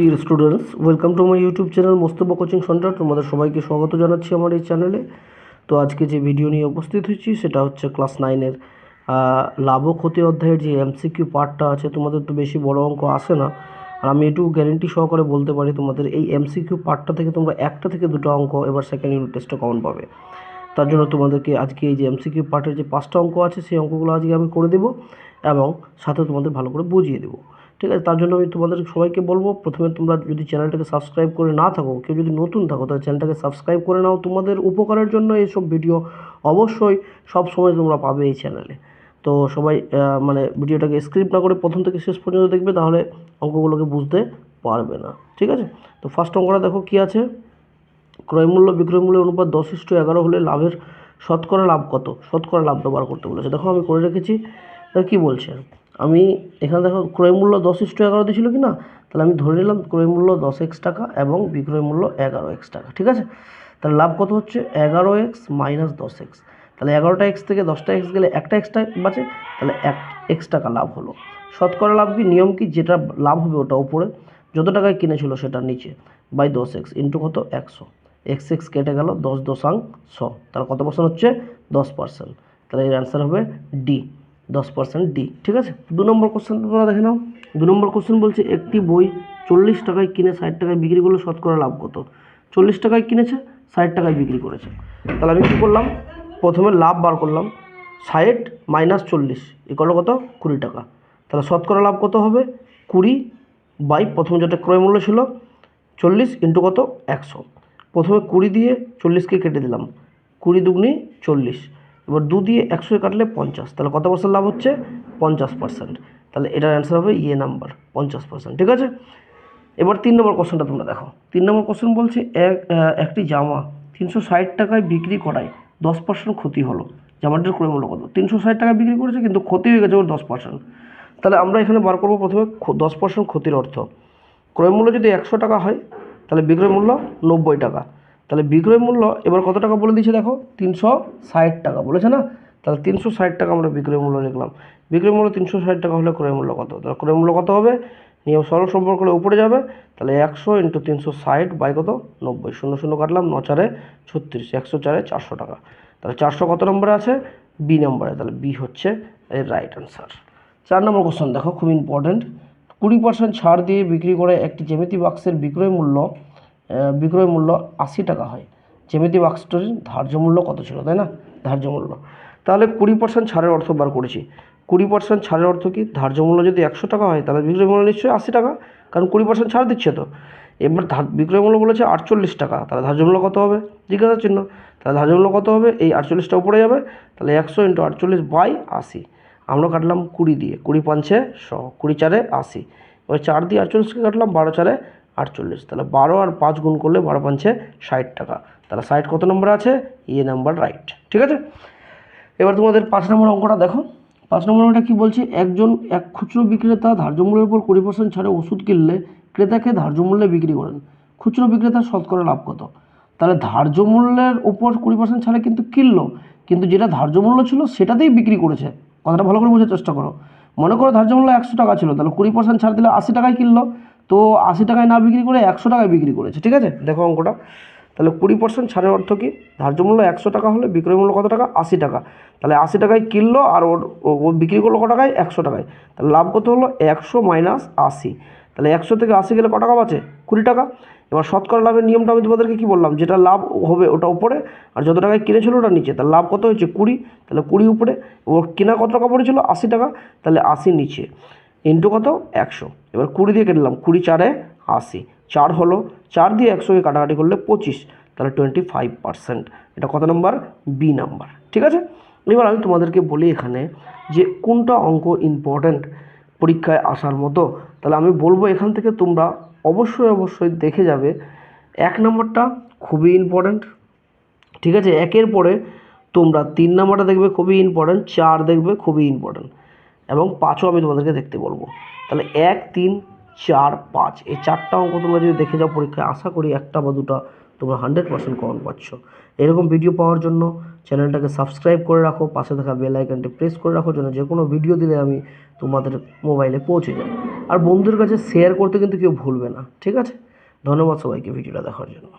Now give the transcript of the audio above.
Dear students welcome to my YouTube channel Mostafa coaching centre তোমাদের সবাইকে স্বাগত জানাচ্ছি আমার এই চ্যানেলে তো আজকে যে ভিডিও নিয়ে উপস্থিত হয়েছি, সেটা হচ্ছে ক্লাস নাইনের লাভ ক্ষতি অধ্যায়ের যে এমসিকিউ পার্টটা আছে, তোমাদের তো বেশি বড় অঙ্ক আসে না। আর আমি একটু গ্যারেন্টি সহকারে বলতে পারি, তোমাদের এই এমসিকিউ পার্টটা থেকে তোমরা একটা থেকে দুটো অঙ্ক এবার সেকেন্ড ইউনিট টেস্টে কমন পাবে। তার জন্য তোমাদেরকে আজকে এই যে এমসিকিউ পার্টের যে পাঁচটা অঙ্ক আছে, সেই অঙ্কগুলো আজকে আমি করে দেবো এবং সাথে তোমাদের ভালো করে বুঝিয়ে দেবো। ঠিক আছে, তার জন্য আমি তোমাদের সবাইকে বলব, প্রথমে তোমরা যদি চ্যানেলটাকে সাবস্ক্রাইব করে না থাকো, কেউ যদি নতুন থাকো, তাহলে চ্যানেলটাকে সাবস্ক্রাইব করে নাও। তোমাদের উপকারের জন্য এইসব ভিডিও অবশ্যই সব সময় তোমরা পাবে এই চ্যানেলে তো সবাই মানে ভিডিওটাকে স্ক্রিপ্ট না করে প্রথম থেকে শেষ পর্যন্ত দেখবে, তাহলে অঙ্কগুলোকে বুঝতে পারবে না। ঠিক আছে? তো ফার্স্ট অঙ্কটা দেখো কি আছে। ক্রয়মূল্য বিক্রয়মূল্যের অনুপাত দশ ইস্টু এগারো হলে লাভের শতকরা লাভ কত? শতকরা লাভ ব্যবহার করতে বলেছে। দেখো আমি করে রেখেছি। কী বলছে? আমি এখানে দেখো ক্রয়মূল্য দশ ইস্টু এগারো দিয়েছিল কি না তাহলে আমি ধরে নিলাম ক্রয়মূল্য দশ এক্স টাকা এবং বিক্রয় মূল্য এগারো এক্স টাকা, ঠিক আছে? তাহলে লাভ কত হচ্ছে? এগারো এক্স মাইনাস দশ এক্স। তাহলে এগারোটা এক্স থেকে দশটা এক্স গেলে একটা এক্সট্রা বাঁচে, তাহলে এক এক্স টাকা লাভ হলো। শতকরা লাভ কি? নিয়ম কি? যেটা লাভ হবে ওটা উপরে যত টাকায় কিনেছিল সেটা নিচে। বাই দশ এক্স ইন্টু কত? একশো। এক্স এক্স কেটে গেল দশ দশাংশ। তাহলে কত পার্সেন্ট হচ্ছে? দশ পার্সেন্ট তাহলে এর অ্যান্সার হবে ডি দশ পার্সেন্ট ডি ঠিক আছে? দু নম্বর কোশ্চেন তোমরা দেখে নাও। দু নম্বর কোশ্চেন বলছে, একটি বই চল্লিশ টাকায় কিনে ষাট টাকায় বিক্রি করলে শতকরা লাভ কত? চল্লিশ টাকায় কিনেছে, ষাট টাকায় বিক্রি করেছে। তাহলে আমি কী করলাম? প্রথমে লাভ বার করলাম। ষাট মাইনাস চল্লিশ এগুলো কত? কুড়ি টাকা। তাহলে শতকরা লাভ কত হবে? কুড়ি বাই প্রথমে যেটা ক্রয় মূল্য ছিল, চল্লিশ ইন্টু কত? একশো। প্রথমে কুড়ি দিয়ে চল্লিশকে কেটে দিলাম। কুড়ি দুগুনি চল্লিশ। এবার দু দিয়ে একশো কাটলে পঞ্চাশ। তাহলে কত পার্সেন্ট লাভ হচ্ছে? পঞ্চাশ পার্সেন্ট তাহলে এটার অ্যান্সার হবে ইয়ে নাম্বার পঞ্চাশ পার্সেন্ট ঠিক আছে? এবার তিন নম্বর কোশ্চেনটা তোমরা দেখো। তিন নম্বর কোশ্চেন বলছে, এক একটি জামা তিনশো ষাট টাকায় বিক্রি করায় দশ পার্সেন্ট ক্ষতি হলো। জামাটির ক্রয় মূল্য কত? তিনশো ষাট টাকায় বিক্রি করেছে, কিন্তু ক্ষতি হয়ে গেছে ওর দশ পার্সেন্ট তাহলে আমরা এখানে বার করব প্রথমে দশ পার্সেন্ট ক্ষতির অর্থ। ক্রয় মূল্য যদি একশো টাকা হয়, তাহলে বিক্রয় মূল্য নব্বই টাকা। তাহলে বিক্রয় মূল্য, এবার কত টাকা বলে দিয়েছে দেখো? তিনশো ষাট টাকা, বলেছে না? তাহলে তিনশো ষাট টাকা আমরা বিক্রয় মূল্য লিখলাম। বিক্রয় মূল্য তিনশো ষাট টাকা হলে ক্রয় মূল্য কত? তাহলে ক্রয় মূল্য কত হবে? নিয়ম সরল সম্পর্ক হলে উপরে যাবে। তাহলে একশো ইন্টু তিনশো ষাট বাই কত? নব্বই। শূন্য শূন্য কাটলাম, ন চারে ছত্রিশ, একশো চারে চারশো টাকা। তাহলে চারশো কত নম্বরে আছে? বি নম্বরে। তাহলে বি হচ্ছে এর রাইট আনসার চার নম্বর কোশ্চেন দেখো, খুব ইম্পর্ট্যান্ট কুড়ি পার্সেন্ট ছাড় দিয়ে বিক্রি করে একটি জ্যামিতি বাক্সের বিক্রয় মূল্য বিক্রয় মূল্য আশি টাকা হয়। জ্যামিতি বাক্সটির ধার্য মূল্য কত ছিল, তাই না? ধার্য মূল্য। তাহলে কুড়ি পার্সেন্ট ছাড়ের অর্থ বার করেছি। কুড়ি পার্সেন্ট ছাড়ের অর্থ কি? ধার্য মূল্য যদি একশো টাকা হয়, তাহলে বিক্রয় মূল্য নিশ্চয়ই আশি টাকা, কারণ কুড়ি পার্সেন্ট ছাড় দিচ্ছে তো। এবার ধার- বিক্রয় মূল্য বলেছে আটচল্লিশ টাকা, তাহলে ধার্য মূল্য কত হবে? জিজ্ঞাসা চিহ্ন। তাহলে ধার্য মূল্য কত হবে? এই আটচল্লিশটা উপরে যাবে, তাহলে একশো ইন্টু আটচল্লিশ বাই আশি। আমরা কাটলাম কুড়ি দিয়ে, কুড়ি পাঁচে শ, কুড়ি চারে আশি। এবার চার দিয়ে আটচল্লিশকে কাটলাম বারো চারে আটচল্লিশ। তাহলে বারো আর পাঁচ গুণ করলে বারো পাঁচে ষাট টাকা। তাহলে ষাট কত নম্বর আছে? ইয়ে নাম্বার রাইট ঠিক আছে? এবার তোমাদের পাঁচ নম্বর অঙ্কটা দেখো। পাঁচ নম্বর অঙ্কটা কী বলছে? একজন এক খুচরো বিক্রেতা ধার্য মূল্যের উপর কুড়ি পার্সেন্ট ছাড়ে ওষুধ কিনলে ক্রেতাকে ধার্য মূল্যে বিক্রি করেন। খুচরো বিক্রেতার শতকরা লাভ কত? তাহলে ধার্য মূল্যের উপর কুড়ি পার্সেন্ট ছাড়ে কিন্তু কিনলো, কিন্তু যেটা ধার্য মূল্য ছিল সেটাতেই বিক্রি করেছে। কথাটা ভালো করে বোঝার চেষ্টা করো। মনে করো ধার্য মূল্য একশো টাকা ছিল, তাহলে কুড়ি পার্সেন্ট ছাড় দিলে আশি টাকায় কিনলো। তো আশি টাকায় না বিক্রি করে একশো টাকায় বিক্রি করেছে, ঠিক আছে? দেখো অঙ্কটা। তাহলে কুড়ি পার্সেন্ট ছাড়ের অর্থ কী? ধার্য মূল্য একশো টাকা হলে বিক্রয় মূল্য কত টাকা? আশি টাকা। তাহলে আশি টাকায় কিনলো আর ওর, ও- বিক্রি করল কত টাকায়? একশো টাকায়। তাহলে লাভ কত হলো? একশো মাইনাস আশি। তাহলে একশো থেকে আশি গেলে কত টাকা বাঁচে? কুড়ি টাকা। এবার শতকরা লাভের নিয়মটা আমি তোমাদেরকে কী বললাম? যেটা লাভ হবে ওটা উপরে, আর যত টাকায় কিনেছিল ওটা নিচে। তাহলে লাভ কত হয়েছে? কুড়ি। তাহলে কুড়ি উপরে। ওর কেনা কত টাকা পড়েছিল? আশি টাকা। তাহলে আশি নিচে। ইন্টু কত? একশো। এবার কুড়ি দিয়ে কেটলাম কুড়ি চারে আশি। চার হলো, চার দিয়ে একশোকে কাটাকাটি করলে পঁচিশ। তাহলে টোয়েন্টি ফাইভ পার্সেন্ট এটা কত নাম্বার? B number. ঠিক আছে? এবার আমি তোমাদেরকে বলি এখানে যে কোনটা অঙ্ক ইম্পর্ট্যান্ট পরীক্ষায় আসার মতো। তাহলে আমি বলব এখান থেকে তোমরা অবশ্যই অবশ্যই দেখে যাবে এক নম্বরটা খুবই ইম্পর্ট্যান্ট ঠিক আছে? একের পরে তোমরা তিন নাম্বারটা দেখবে খুবই ইম্পর্ট্যান্ট চার দেখবে খুবই ইম্পর্ট্যান্ট এবং পাঁচও আমি তোমাদেরকে দেখতে বলব। তাহলে এক, তিন, চার, পাঁচ, এই চারটা অঙ্ক তোমরা যদি দেখে যাও পরীক্ষায়, আশা করি একটা বা দুটো তোমরা হান্ড্রেড পার্সেন্ট কমন পাচ্ছ। এরকম ভিডিও পাওয়ার জন্য চ্যানেলটাকে সাবস্ক্রাইব করে রাখো, পাশে থাকা বেল আইকনটি প্রেস করে রাখো, যেন যে কোনো ভিডিও দিলে আমি তোমাদের মোবাইলে পৌঁছে যাই। আর বন্ধুদের কাছে শেয়ার করতে কিন্তু কেউ ভুলবে না, ঠিক আছে? ধন্যবাদ সবাইকে ভিডিওটা দেখার জন্য।